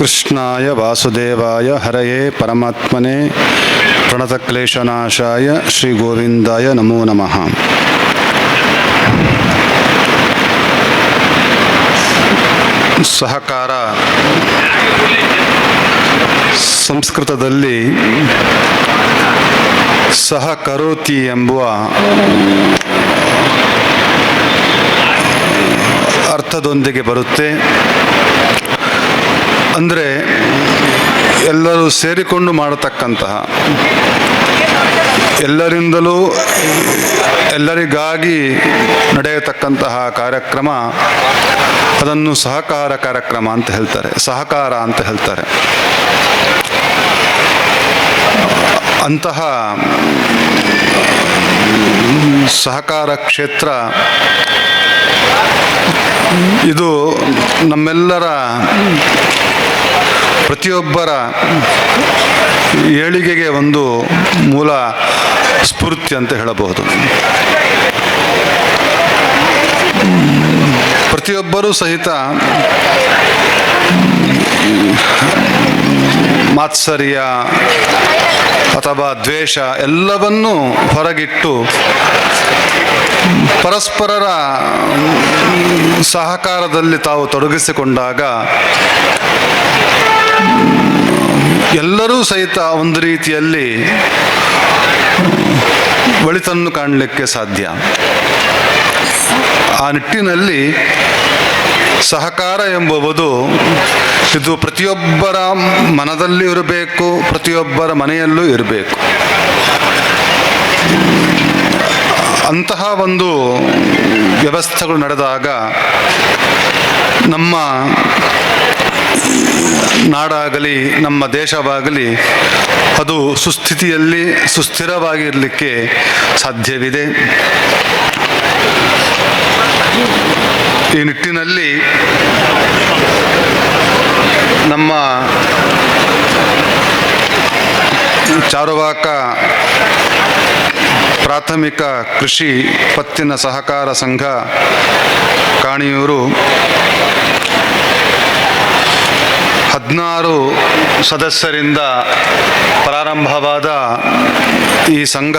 ಕೃಷ್ಣಾಯ ವಾಸುದೇವಾಯ ಹರಯೇ ಪರಮಾತ್ಮನೇ. ಪ್ರಣತಕ್ಲೇಶನಾಶಾಯ ಶ್ರೀ ಗೋವಿಂದಾಯ ನಮೋ ನಮಃ. ಸಹಕಾರ ಸಂಸ್ಕೃತದಲ್ಲಿ ಸಹಕರೋತಿ ಎಂಬುವ ಅರ್ಥದೊಂದಿಗೆ ಬರುತ್ತೆ. ಅಂದರೆ ಎಲ್ಲರೂ ಸೇರಿಕೊಂಡು ಮಾಡತಕ್ಕಂತಹ ಎಲ್ಲರಿಂದಲೂ ಎಲ್ಲರಿಗಾಗಿ ನಡೆಯತಕ್ಕಂತಹ ಕಾರ್ಯಕ್ರಮ, ಅದನ್ನು ಸಹಕಾರ ಕಾರ್ಯಕ್ರಮ ಅಂತ ಹೇಳ್ತಾರೆ, ಸಹಕಾರ ಅಂತ ಹೇಳ್ತಾರೆ. ಅಂತಹ ಸಹಕಾರ ಕ್ಷೇತ್ರ ಇದು ನಮ್ಮೆಲ್ಲರ ಪ್ರತಿಯೊಬ್ಬರ ಏಳಿಗೆಗೆ ಒಂದು ಮೂಲ ಸ್ಫೂರ್ತಿ ಅಂತ ಹೇಳಬಹುದು. ಪ್ರತಿಯೊಬ್ಬರೂ ಸಹಿತ ಮಾತ್ಸರ್ಯ ಅಥವಾ ದ್ವೇಷ ಎಲ್ಲವನ್ನೂ ಹೊರಗಿಟ್ಟು ಪರಸ್ಪರರ ಸಹಕಾರದಲ್ಲಿ ತಾವು ತೊಡಗಿಸಿಕೊಂಡಾಗ ಎಲ್ಲರೂ ಸಹಿತ ಒಂದು ರೀತಿಯಲ್ಲಿ ಒಳಿತನ್ನು ಕಾಣಲಿಕ್ಕೆ ಸಾಧ್ಯ. ಆ ನಿಟ್ಟಿನಲ್ಲಿ ಸಹಕಾರ ಎಂಬುವುದು ಇದು ಪ್ರತಿಯೊಬ್ಬರ ಮನದಲ್ಲಿ ಇರಬೇಕು, ಪ್ರತಿಯೊಬ್ಬರ ಮನೆಯಲ್ಲೂ ಇರಬೇಕು. ಅಂತಹ ಒಂದು ವ್ಯವಸ್ಥೆಗಳು ನಡೆದಾಗ ನಮ್ಮ ನಾಡಾಗಲಿ, ನಮ್ಮ ದೇಶವಾಗಲಿ ಅದು ಸುಸ್ಥಿತಿಯಲ್ಲಿ ಸುಸ್ಥಿರವಾಗಿರಲಿಕ್ಕೆ ಸಾಧ್ಯವಿದೆ. ಈ ನಿಟ್ಟಿನಲ್ಲಿ ನಮ್ಮ ಚಾರುವಾಕ ಪ್ರಾಥಮಿಕ ಕೃಷಿ ಪತ್ತಿನ ಸಹಕಾರ ಸಂಘ ಕಾಣಿಯೂರು ಹದಿನಾರು ಸದಸ್ಯರಿಂದ ಪ್ರಾರಂಭವಾದ ಈ ಸಂಘ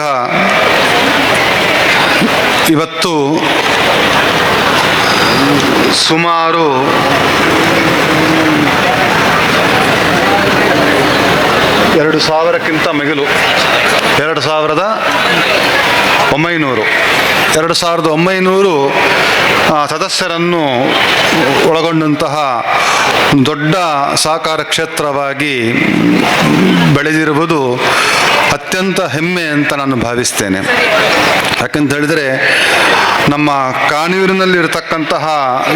ಇವತ್ತು ಸುಮಾರು ಎರಡು ಸಾವಿರಕ್ಕಿಂತ ಮಿಗಿಲು, ಎರಡು ಸಾವಿರದ ಒಂಬೈನೂರು. ಎರಡು ಸಾವಿರದ ಒಂಬೈನೂರು ಸದಸ್ಯರನ್ನು ಒಳಗೊಂಡಂತಹ ದೊಡ್ಡ ಸಾಕಾರ ಕ್ಷೇತ್ರವಾಗಿ ಬೆಳೆದಿರುವುದು ಅತ್ಯಂತ ಹೆಮ್ಮೆ ಅಂತ ನಾನು ಭಾವಿಸ್ತೇನೆ. ಯಾಕಂತ ಹೇಳಿದರೆ ನಮ್ಮ ಕಾನೂರಿನಲ್ಲಿರತಕ್ಕಂತಹ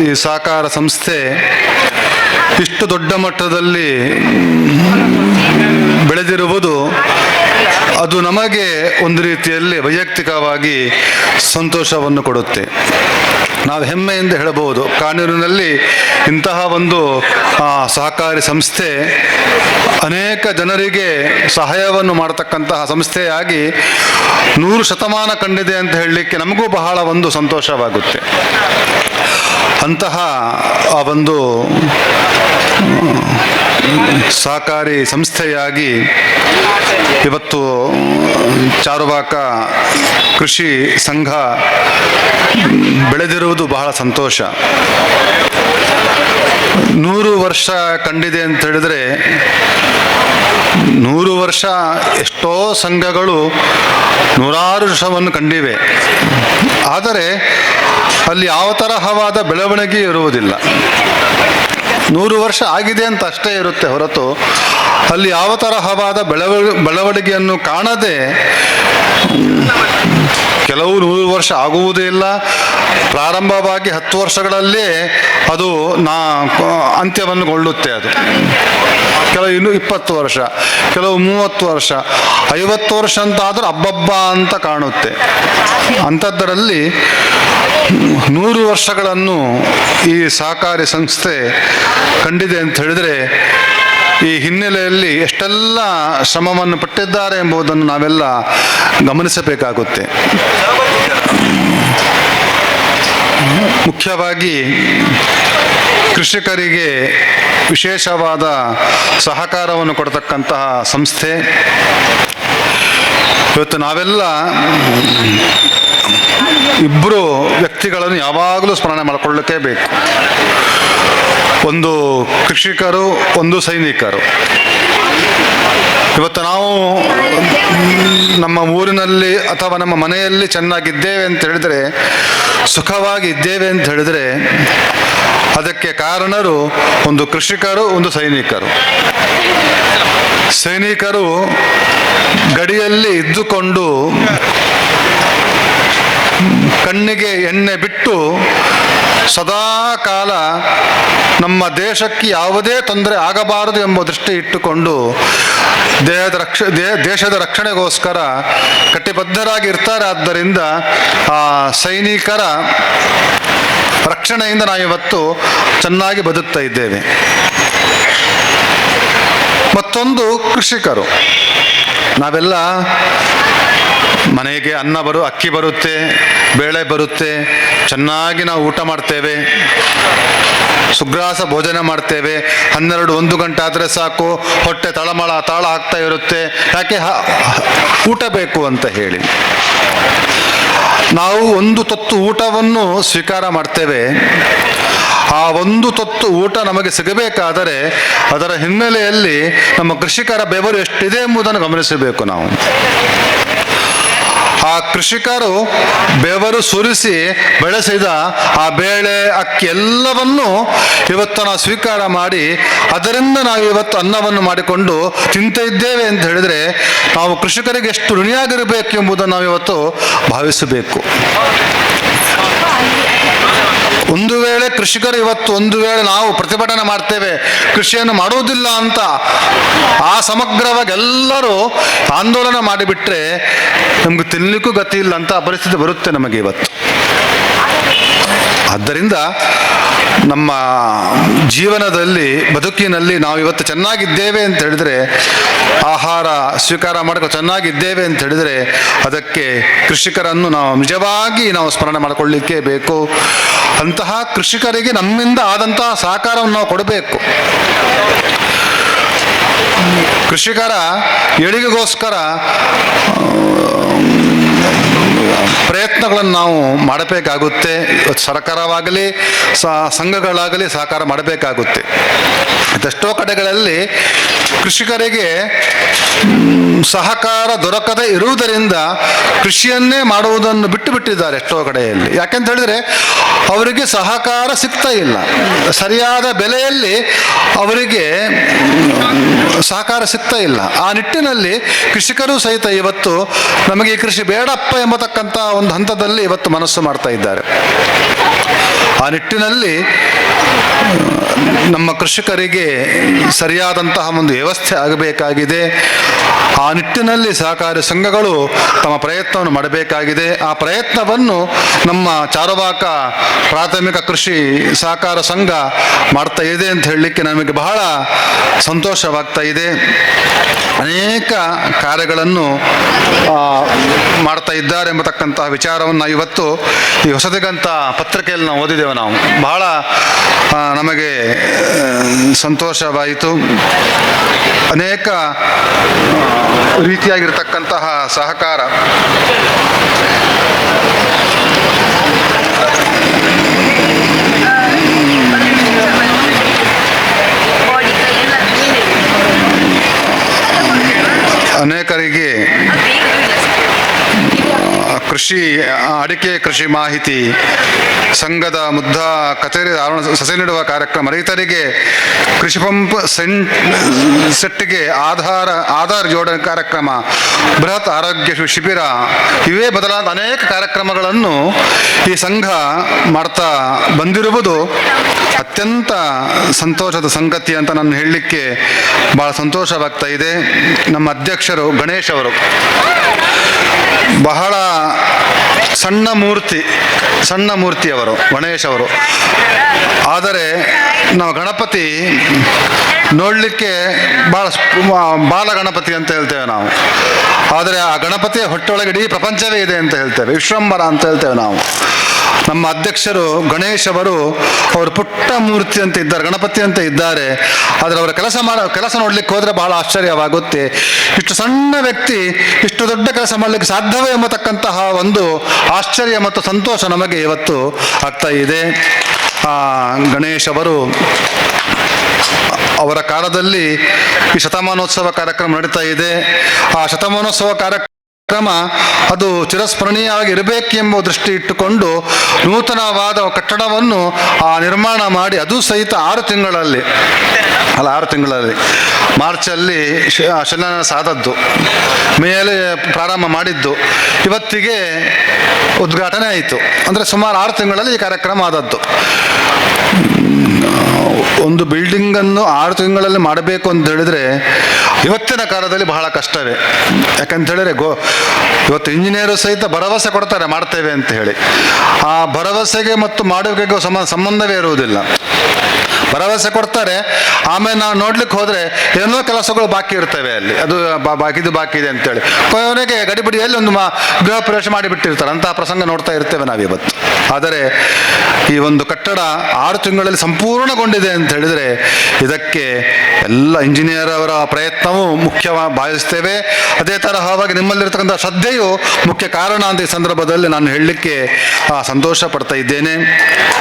ಈ ಸಹಕಾರ ಸಂಸ್ಥೆ ಇಷ್ಟು ದೊಡ್ಡ ಮಟ್ಟದಲ್ಲಿ ಬೆಳೆದಿರುವುದು ಅದು ನಮಗೆ ಒಂದು ರೀತಿಯಲ್ಲಿ ವೈಯಕ್ತಿಕವಾಗಿ ಸಂತೋಷವನ್ನು ಕೊಡುತ್ತೆ. ನಾವು ಹೆಮ್ಮೆಯಿಂದ ಹೇಳಬಹುದು. ಕಾನೂರಿನಲ್ಲಿ ಇಂತಹ ಒಂದು ಸಹಕಾರಿ ಸಂಸ್ಥೆ ಅನೇಕ ಜನರಿಗೆ ಸಹಾಯವನ್ನು ಮಾಡತಕ್ಕಂತಹ ಸಂಸ್ಥೆಯಾಗಿ ನೂರು ಶತಮಾನ ಕಂಡಿದೆ ಅಂತ ಹೇಳಲಿಕ್ಕೆ ನಮಗೂ ಬಹಳ ಒಂದು ಸಂತೋಷವಾಗುತ್ತೆ. ಅಂತಹ ಆ ಒಂದು ಸಹಕಾರಿ ಸಂಸ್ಥೆಯಾಗಿ ಇವತ್ತು ಚಾರುವಾಕ ಕೃಷಿ ಸಂಘ ಬೆಳೆದಿರುವುದು ಬಹಳ ಸಂತೋಷ. ನೂರು ವರ್ಷ ಕಂಡಿದೆ ಅಂತ ಹೇಳಿದರೆ, ನೂರು ವರ್ಷ ಎಷ್ಟೋ ಸಂಘಗಳು ನೂರಾರು ವರ್ಷವನ್ನು ಕಂಡಿವೆ. ಆದರೆ, ಅಲ್ಲಿ ಯಾವ ತರಹವಾದ ಬೆಳವಣಿಗೆ ಇರುವುದಿಲ್ಲ. ನೂರು ವರ್ಷ ಆಗಿದೆ ಅಂತ ಅಷ್ಟೇ ಇರುತ್ತೆ ಹೊರತು. ಅಲ್ಲಿ ಯಾವ ತರಹವಾದ ಬೆಳವ ಬೆಳವಣಿಗೆಯನ್ನು ಕಾಣದೆ, ಕೆಲವು ನೂರು ವರ್ಷ ಆಗುವುದೇ ಇಲ್ಲ. ಪ್ರಾರಂಭವಾಗಿ ಹತ್ತು ವರ್ಷಗಳಲ್ಲೇ ಅದು ನಾ, ಅಂತ್ಯವನ್ನು ಕೊಳ್ಳುತ್ತೆ ಅದು. ಕೆಲವು ಇನ್ನು ಇಪ್ಪತ್ತು ವರ್ಷ, ಕೆಲವು ಮೂವತ್ತು ವರ್ಷ, ಐವತ್ತು ವರ್ಷ ಅಂತ ಆದರೂ ಅಬ್ಬಬ್ಬ ಅಂತ ಕಾಣುತ್ತೆ. ಅಂಥದ್ದರಲ್ಲಿ ನೂರು ವರ್ಷಗಳನ್ನು ಈ ಸಹಕಾರಿ ಸಂಸ್ಥೆ ಕಂಡಿದೆ ಅಂತ ಹೇಳಿದರೆ ಈ ಹಿನ್ನೆಲೆಯಲ್ಲಿ ಎಷ್ಟೆಲ್ಲ ಶ್ರಮವನ್ನು ಪಟ್ಟಿದ್ದಾರೆ ಎಂಬುದನ್ನು ನಾವೆಲ್ಲ ಗಮನಿಸಬೇಕಾಗುತ್ತೆ. ಮುಖ್ಯವಾಗಿ ಕೃಷಿಕರಿಗೆ ವಿಶೇಷವಾದ ಸಹಕಾರವನ್ನು ಕೊಡತಕ್ಕಂತಹ ಸಂಸ್ಥೆ. ಇವತ್ತು ನಾವೆಲ್ಲ ಇಬ್ಬರು ವ್ಯಕ್ತಿಗಳನ್ನು ಯಾವಾಗಲೂ ಸ್ಮರಣೆ ಮಾಡಿಕೊಳ್ಳಕ್ಕೆ ಬೇಕು. ಒಂದು ಕೃಷಿಕರು, ಒಂದು ಸೈನಿಕರು. ಇವತ್ತು ನಾವು ನಮ್ಮ ಊರಿನಲ್ಲಿ ಅಥವಾ ನಮ್ಮ ಮನೆಯಲ್ಲಿ ಚೆನ್ನಾಗಿದ್ದೇವೆ ಅಂತ ಹೇಳಿದರೆ, ಸುಖವಾಗಿ ಇದ್ದೇವೆ ಅಂತ ಹೇಳಿದರೆ, ಅದಕ್ಕೆ ಕಾರಣರು ಒಂದು ಕೃಷಿಕರು, ಒಂದು ಸೈನಿಕರು. ಸೈನಿಕರು ಗಡಿಯಲ್ಲಿ ಇದ್ದುಕೊಂಡು ಕಣ್ಣಿಗೆ ಎಣ್ಣೆ ಬಿಟ್ಟು ಸದಾ ಕಾಲ ನಮ್ಮ ದೇಶಕ್ಕೆ ಯಾವುದೇ ತೊಂದರೆ ಆಗಬಾರದು ಎಂಬ ದೃಷ್ಟಿ ಇಟ್ಟುಕೊಂಡು ದೇಹದ ರಕ್ಷ ದೇಶದ ರಕ್ಷಣೆಗೋಸ್ಕರ ಕಟಿಬದ್ಧರಾಗಿ ಇರ್ತಾರೆ. ಆದ್ದರಿಂದ ಆ ಸೈನಿಕರ ರಕ್ಷಣೆಯಿಂದ ನಾವಿವತ್ತು ಚೆನ್ನಾಗಿ ಬದುಕ್ತಾ ಇದ್ದೇವೆ. ಮತ್ತೊಂದು ಕೃಷಿಕರು. ನಾವೆಲ್ಲ ಮನೆಗೆ ಅನ್ನ ಬರು, ಅಕ್ಕಿ ಬರುತ್ತೆ, ಬೇಳೆ ಬರುತ್ತೆ, ಚೆನ್ನಾಗಿ ನಾವು ಊಟ ಮಾಡ್ತೇವೆ, ಸುಗ್ರಾಸ ಭೋಜನ ಮಾಡ್ತೇವೆ, ಹನ್ನೆರಡು ಒಂದು ಗಂಟೆ ಆದರೆ ಸಾಕು, ಹೊಟ್ಟೆ ತಳಮಳ, ತಾಳ ಆಗ್ತಾ ಇರುತ್ತೆ, ಯಾಕೆ ಊಟ ಬೇಕು ಅಂತ ಹೇಳಿ. ನಾವು ಒಂದು ತತ್ತು ಊಟವನ್ನು ಸ್ವೀಕಾರ ಮಾಡ್ತೇವೆ, ಆ ಒಂದು ತತ್ತು ಊಟ ನಮಗೆ ಸಿಗಬೇಕಾದರೆ ಅದರ ಹಿನ್ನೆಲೆಯಲ್ಲಿ ನಮ್ಮ ಕೃಷಿಕರ ಬೆವರು ಎಷ್ಟಿದೆ ಎಂಬುದನ್ನು ಗಮನಿಸಬೇಕು ನಾವು. ಆ ಕೃಷಿಕರು ಬೆವರು ಸುರಿಸಿ ಬೆಳೆಸಿದ ಆ ಬೇಳೆ, ಅಕ್ಕಿ ಎಲ್ಲವನ್ನು ಇವತ್ತು ನಾವು ಸ್ವೀಕಾರ ಮಾಡಿ, ಅದರಿಂದ ನಾವು ಇವತ್ತು ಅನ್ನವನ್ನು ಮಾಡಿಕೊಂಡು ತಿಂತ ಇದ್ದೇವೆ ಅಂತ ಹೇಳಿದರೆ ನಾವು ಕೃಷಿಕರಿಗೆ ಎಷ್ಟು ಋಣಿಯಾಗಿರಬೇಕು ಎಂಬುದನ್ನು ನಾವು ಇವತ್ತು ಭಾವಿಸಬೇಕು. ಒಂದು ವೇಳೆ ಕೃಷಿಕರು ಇವತ್ತು ಒಂದು ವೇಳೆ ನಾವು ಪ್ರತಿಭಟನೆ ಮಾಡ್ತೇವೆ, ಕೃಷಿಯನ್ನು ಮಾಡುವುದಿಲ್ಲ ಅಂತ ಆ ಸಮಗ್ರವಾಗಿ ಎಲ್ಲರೂ ಆಂದೋಲನ ಮಾಡಿಬಿಟ್ರೆ ನಮ್ಗೆ ತಿನ್ನಲಿಕ್ಕೂ ಗತಿ ಇಲ್ಲ ಅಂತ ಪರಿಸ್ಥಿತಿ ಬರುತ್ತೆ ನಮಗೆ ಇವತ್ತು. ಆದ್ದರಿಂದ ನಮ್ಮ ಜೀವನದಲ್ಲಿ, ಬದುಕಿನಲ್ಲಿ ನಾವು ಇವತ್ತು ಚೆನ್ನಾಗಿದ್ದೇವೆ ಅಂತ ಹೇಳಿದ್ರೆ, ಆಹಾರ ಸ್ವೀಕಾರ ಮಾಡಿಕೊಂಡು ಚೆನ್ನಾಗಿದ್ದೇವೆ ಅಂತ ಹೇಳಿದರೆ, ಅದಕ್ಕೆ ಕೃಷಿಕರನ್ನು ನಾವು ನಿಜವಾಗಿ ನಾವು ಸ್ಮರಣೆ ಮಾಡಿಕೊಳ್ಳಿಕ್ಕೆ ಬೇಕು. ಅಂತಹ ಕೃಷಿಕರಿಗೆ ನಮ್ಮಿಂದ ಆದಂತಹ ಸಹಕಾರವನ್ನು ನಾವು ಕೊಡಬೇಕು. ಕೃಷಿಕರ ಏಳಿಗೆಗೋಸ್ಕರ ಪ್ರಯತ್ನಗಳನ್ನು ನಾವು ಮಾಡಬೇಕಾಗುತ್ತೆ. ಸರ್ಕಾರವಾಗಲಿ ಸಂಘಗಳಾಗಲಿ ಸಹಕಾರ ಮಾಡಬೇಕಾಗುತ್ತೆ. ಅದೆಷ್ಟೋ ಕಡೆಗಳಲ್ಲಿ ಕೃಷಿಕರಿಗೆ ಸಹಕಾರ ದೊರಕದೆ ಇರುವುದರಿಂದ ಕೃಷಿಯನ್ನೇ ಮಾಡುವುದನ್ನು ಬಿಟ್ಟು ಬಿಟ್ಟಿದ್ದಾರೆ ಎಷ್ಟೋ ಕಡೆಯಲ್ಲಿ. ಯಾಕೆಂತ ಹೇಳಿದ್ರೆ, ಅವರಿಗೆ ಸಹಕಾರ ಸಿಗ್ತಾ ಇಲ್ಲ. ಸರಿಯಾದ ಬೆಲೆಯಲ್ಲಿ ಅವರಿಗೆ ಸಹಕಾರ ಸಿಗ್ತಾ ಇಲ್ಲ. ಆ ನಿಟ್ಟಿನಲ್ಲಿ ಕೃಷಿಕರು ಸಹಿತ ಇವತ್ತು ನಮಗೆ ಈ ಕೃಷಿ ಬೇಡಪ್ಪ ಎಂಬತಕ್ಕಂಥ ಒಂದು ಹಂತದಲ್ಲಿ ಇವತ್ತು ಮನಸ್ಸು ಮಾಡ್ತಾ ಇದ್ದಾರೆ. ಆ ನಿಟ್ಟಿನಲ್ಲಿ ನಮ್ಮ ಕೃಷಿಕರಿಗೆ ಸರಿಯಾದಂತಹ ಒಂದು ವ್ಯವಸ್ಥೆ ಆಗಬೇಕಾಗಿದೆ. ಆ ನಿಟ್ಟಿನಲ್ಲಿ ಸಹಕಾರಿ ಸಂಘಗಳು ತಮ್ಮ ಪ್ರಯತ್ನವನ್ನು ಮಾಡಬೇಕಾಗಿದೆ. ಆ ಪ್ರಯತ್ನವನ್ನು ನಮ್ಮ ಚಾರುವಾಕ ಪ್ರಾಥಮಿಕ ಕೃಷಿ ಸಹಕಾರ ಸಂಘ ಮಾಡ್ತಾ ಇದೆ ಅಂತ ಹೇಳಲಿಕ್ಕೆ ನಮಗೆ ಬಹಳ ಸಂತೋಷವಾಗ್ತಾ ಇದೆ. ಅನೇಕ ಕಾರ್ಯಗಳನ್ನು ಮಾಡ್ತಾ ಇದ್ದಾರೆ ಎಂಬತಕ್ಕಂತಹ ವಿಚಾರವನ್ನು ಇವತ್ತು ಈ ಹೊಸದಿಗಂತ ಪತ್ರಿಕೆಯಲ್ಲಿ ನಾವು ಓದಿದ್ದೇವೆ ನಾವು. ಬಹಳ ನಮಗೆ ಸಂತೋಷವಾಯಿತು. ಅನೇಕ ರೀತಿಯಾಗಿರ್ತಕ್ಕಂತಹ ಸಹಕಾರ ಅನೇಕರಿಗೆ ಆ, ಕೃಷಿ ಅಡಿಕೆ ಕೃಷಿ ಮಾಹಿತಿ ಸಂಘದ ಮುದ್ದಾ ಕಚೇರಿ ಸಸಿ ನೆಡುವ ಕಾರ್ಯಕ್ರಮ. ರೈತರಿಗೆ ಕೃಷಿ ಪಂಪ್ ಸೆಂಟ್ ಸೆಟ್ಗೆ ಆಧಾರ, ಆಧಾರ್ ಜೋಡಣೆ ಕಾರ್ಯಕ್ರಮ, ಬೃಹತ್ ಆರೋಗ್ಯ ಶಿಬಿರ. ಇವೇ ಬದಲಾದ ಅನೇಕ ಕಾರ್ಯಕ್ರಮಗಳನ್ನು ಈ ಸಂಘ ಮಾಡ್ತಾ ಬಂದಿರುವುದು ಅತ್ಯಂತ ಸಂತೋಷದ ಸಂಗತಿ ಅಂತ ನಾನು ಹೇಳಲಿಕ್ಕೆ ಭಾಳ ಸಂತೋಷವಾಗ್ತಾ ಇದೆ. ನಮ್ಮ ಅಧ್ಯಕ್ಷರು ಗಣೇಶ್ ಅವರು. ಬಹಳ ಸಣ್ಣ ಮೂರ್ತಿ, ಸಣ್ಣ ಮೂರ್ತಿಯವರು ಗಣೇಶ್ ಅವರು ಆದರೆ ನಾವು ಗಣಪತಿ ನೋಡಲಿಕ್ಕೆ ಭಾಳ ಬಾಲ ಗಣಪತಿ ಅಂತ ಹೇಳ್ತೇವೆ ನಾವು. ಆದರೆ ಆ ಗಣಪತಿಯ ಹೊಟ್ಟೆಯೊಳಗೆ ಇಡೀ ಪ್ರಪಂಚವೇ ಇದೆ ಅಂತ ಹೇಳ್ತೇವೆ. ವಿಶ್ವಂಬರ ಅಂತ ಹೇಳ್ತೇವೆ ನಾವು. ನಮ್ಮ ಅಧ್ಯಕ್ಷರು ಗಣೇಶ್ ಅವರು ಅವರು ಪುಟ್ಟ ಮೂರ್ತಿ ಅಂತ ಇದ್ದಾರೆ, ಗಣಪತಿ ಅಂತ ಇದ್ದಾರೆ. ಆದರೆ ಅವರ ಕೆಲಸ ಮಾಡ, ಕೆಲಸ ನೋಡ್ಲಿಕ್ಕೆ ಹೋದರೆ ಬಹಳ ಆಶ್ಚರ್ಯವಾಗುತ್ತೆ. ಇಷ್ಟು ಸಣ್ಣ ವ್ಯಕ್ತಿ ಇಷ್ಟು ದೊಡ್ಡ ಕೆಲಸ ಮಾಡಲಿಕ್ಕೆ ಸಾಧ್ಯವೇ ಎಂಬತಕ್ಕಂತಹ ಒಂದು ಆಶ್ಚರ್ಯ ಮತ್ತು ಸಂತೋಷ ನಮಗೆ ಇವತ್ತು ಆಗ್ತಾ ಇದೆ. ಗಣೇಶ್ ಅವರು ಅವರ ಕಾಲದಲ್ಲಿ ಈ ಶತಮಾನೋತ್ಸವ ಕಾರ್ಯಕ್ರಮ ನಡೀತಾ ಇದೆ. ಆ ಶತಮಾನೋತ್ಸವ ಕಾರ್ಯಕ್ರಮ ಅದು ಚಿರಸ್ಮರಣೀಯವಾಗಿ ಇರಬೇಕೆಂಬ ದೃಷ್ಟಿ ಇಟ್ಟುಕೊಂಡು ನೂತನವಾದ ಕಟ್ಟಡವನ್ನು, ಆ, ನಿರ್ಮಾಣ ಮಾಡಿ ಅದು ಸಹಿತ ಆರು ತಿಂಗಳಲ್ಲಿ. ಅಲ್ಲ, ಆರು ತಿಂಗಳಲ್ಲಿ. ಮಾರ್ಚಲ್ಲಿ ಶಿಲಾನ್ಯಾಸ ಆದದ್ದು ಮೇಲೆ ಪ್ರಾರಂಭ ಮಾಡಿದ್ದು. ಇವತ್ತಿಗೆ ಉದ್ಘಾಟನೆ ಆಯಿತು. ಅಂದರೆ ಸುಮಾರು ಆರು ತಿಂಗಳಲ್ಲಿ ಈ ಕಾರ್ಯಕ್ರಮ ಆದದ್ದು. ಒಂದು ಬಿಲ್ಡಿಂಗನ್ನು ಆರು ತಿಂಗಳಲ್ಲಿ ಮಾಡಬೇಕು ಅಂತ ಹೇಳಿದ್ರೆ ಇವತ್ತಿನ ಕಾಲದಲ್ಲಿ ಬಹಳ ಕಷ್ಟವೇ. ಯಾಕಂತ ಹೇಳಿದ್ರೆ ಗೋ, ಇವತ್ತು ಇಂಜಿನಿಯರು ಸಹಿತ ಭರವಸೆ ಕೊಡ್ತಾರೆ ಮಾಡ್ತೇವೆ ಅಂತ ಹೇಳಿ. ಆ ಭರವಸೆಗೆ ಮತ್ತು ಮಾಡುವಿಕೆಗೂ ಸಂಬಂಧವೇ ಇರುವುದಿಲ್ಲ. ಭರವಸೆ ಕೊಡ್ತಾರೆ. ಆಮೇಲೆ ನಾವು ನೋಡ್ಲಿಕ್ಕೆ ಹೋದ್ರೆ ಏನೋ ಕೆಲಸಗಳು ಬಾಕಿ ಇರ್ತವೆ ಅಲ್ಲಿ. ಅದು ಬಾಕಿದು ಬಾಕಿ ಇದು ಅಂತೇಳಿ. ಕೊನೆಗೆ ಗಡಿಬಿಡಿಯಲ್ಲಿ ಒಂದು ಗೃಹ ಪ್ರವೇಶ ಮಾಡಿಬಿಟ್ಟಿರ್ತಾರೆ. ಅಂತಹ ಪ್ರಸಂಗ ನೋಡ್ತಾ ಇರ್ತೇವೆ ನಾವಿವತ್ತು ಆದರೆ ಈ ಒಂದು ಕಟ್ಟಡ ಆರು ತಿಂಗಳಲ್ಲಿ ಸಂಪೂರ್ಣಗೊಂಡಿದೆ ಅಂತ ಹೇಳಿದ್ರೆ ಇದಕ್ಕೆ ಎಲ್ಲ ಇಂಜಿನಿಯರ್ ಅವರ ಪ್ರಯತ್ನವೂ ಮುಖ್ಯ ಭಾವಿಸ್ತೇವೆ ಅದೇ ತರಹವಾಗಿ ನಿಮ್ಮಲ್ಲಿರ್ತಕ್ಕಂಥ ಶ್ರದ್ಧೆಯು ಮುಖ್ಯ ಕಾರಣ ಅಂತ ಈ ಸಂದರ್ಭದಲ್ಲಿ ನಾನು ಹೇಳಲಿಕ್ಕೆ ಸಂತೋಷ ಪಡ್ತಾ ಇದ್ದೇನೆ.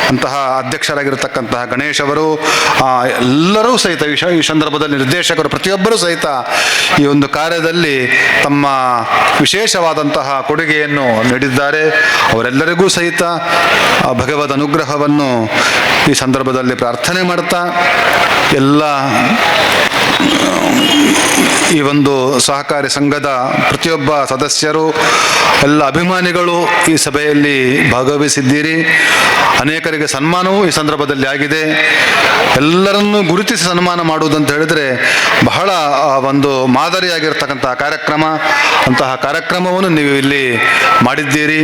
ಅಂತಹ ಅಧ್ಯಕ್ಷರಾಗಿರ್ತಕ್ಕಂತಹ ಗಣೇಶ್ ಅವರು ಎಲ್ಲರೂ ಸಹಿತ ಈ ಸಂದರ್ಭದಲ್ಲಿ ನಿರ್ದೇಶಕರು ಪ್ರತಿಯೊಬ್ಬರೂ ಸಹಿತ ಈ ಒಂದು ಕಾರ್ಯದಲ್ಲಿ ತಮ್ಮ ವಿಶೇಷವಾದಂತಹ ಕೊಡುಗೆಯನ್ನು ನೀಡಿದ್ದಾರೆ. ಅವರೆಲ್ಲರಿಗೂ ಸಹಿತ ಭಗವದ್ ಅನುಗ್ರಹವನ್ನು ಈ ಸಂದರ್ಭದಲ್ಲಿ ಪ್ರಾರ್ಥನೆ ಮಾಡ್ತಾ ಎಲ್ಲ ಈ ಒಂದು ಸಹಕಾರಿ ಸಂಘದ ಪ್ರತಿಯೊಬ್ಬ ಸದಸ್ಯರು, ಎಲ್ಲ ಅಭಿಮಾನಿಗಳು ಈ ಸಭೆಯಲ್ಲಿ ಭಾಗವಹಿಸಿದ್ದೀರಿ. ಅನೇಕರಿಗೆ ಸನ್ಮಾನವೂ ಈ ಸಂದರ್ಭದಲ್ಲಿ ಆಗಿದೆ. ಎಲ್ಲರನ್ನೂ ಗುರುತಿಸಿ ಸನ್ಮಾನ ಮಾಡುವುದಂತ ಹೇಳಿದರೆ ಬಹಳ ಒಂದು ಮಾದರಿಯಾಗಿರ್ತಕ್ಕಂತಹ ಕಾರ್ಯಕ್ರಮ. ಅಂತಹ ಕಾರ್ಯಕ್ರಮವನ್ನು ನೀವು ಇಲ್ಲಿ ಮಾಡಿದ್ದೀರಿ.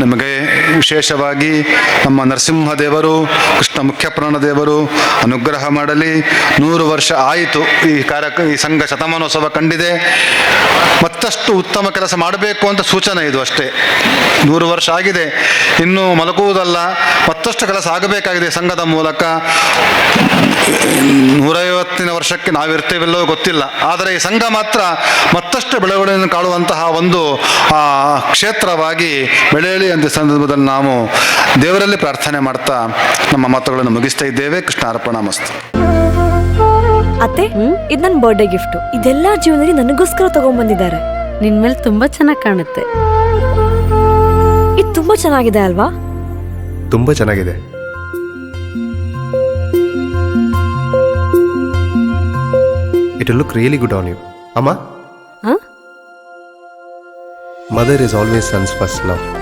ನಿಮಗೆ ವಿಶೇಷವಾಗಿ ನಮ್ಮ ನರಸಿಂಹ ದೇವರು ಕೃಷ್ಣ ಮುಖ್ಯಪ್ರಾಣ ದೇವರು ಅನುಗ್ರಹ ಮಾಡಲಿ. ನೂರು ವರ್ಷ ಆಯಿತು ಈ ಕಾರ್ಯ ಈ ಸಂಘ ಶತಮಾನೋತ್ಸವ ಕಂಡಿದೆ. ಮತ್ತಷ್ಟು ಉತ್ತಮ ಕೆಲಸ ಮಾಡಬೇಕು ಅಂತ ಸೂಚನೆ ಇದು ಅಷ್ಟೇ. ನೂರು ವರ್ಷ ಆಗಿದೆ. ಇನ್ನು ಮಲಗುವುದಲ್ಲ. ಮತ್ತಷ್ಟು ಕೆಲಸ ಆಗಬೇಕಾಗಿದೆ ಸಂಘದ ಮೂಲಕ. ನೂರೈವತ್ತಿನ ವರ್ಷಕ್ಕೆ ನಾವಿರ್ತೇವೆಲ್ಲೋ ಗೊತ್ತಿಲ್ಲ. ಆದರೆ ಈ ಸಂಘ ಮಾತ್ರ ಮತ್ತಷ್ಟು ಬೆಳವಣಿಗೆಯನ್ನು ಕಾಣುವಂತಹ ಒಂದು ಕ್ಷೇತ್ರವಾಗಿ ಬೆಳೆಯಲಿ ಅಂತ ಸಂದರ್ಭದಲ್ಲಿ ನಾವು ದೇವರಲ್ಲಿ ಪ್ರಾರ್ಥನೆ ಮಾಡ್ತಾ ನಮ್ಮ ಮಾತುಗಳನ್ನು ಮುಗಿಸ್ತಾ ಇದ್ದೇವೆ. ಕೃಷ್ಣ ಅರ್ಪಣ ಮಸ್ತು. ಅತ್ತೆ ಇದು ನನ್ನ ಬರ್ಡೇ ಗಿಫ್ಟ್ ಇದೆಲ್ಲ ಜೀವನದಲ್ಲಿ ನನಗೋಸ್ಕರ ತಗೊಂಡ್ಬಂದಿದ್ದಾರೆ. ನಿನ್ ಮೇಲೆ ತುಂಬಾ ಚೆನ್ನಾಗಿ ಕಾಣುತ್ತೆ. ಇದು ತುಂಬಾ ಚೆನ್ನಾಗಿದೆ ಅಲ್ವಾ? ತುಂಬಾ ಚೆನ್ನಾಗಿದೆ. It look really good on you ಅಮ್ಮ? ಹ? Mother is always son's first love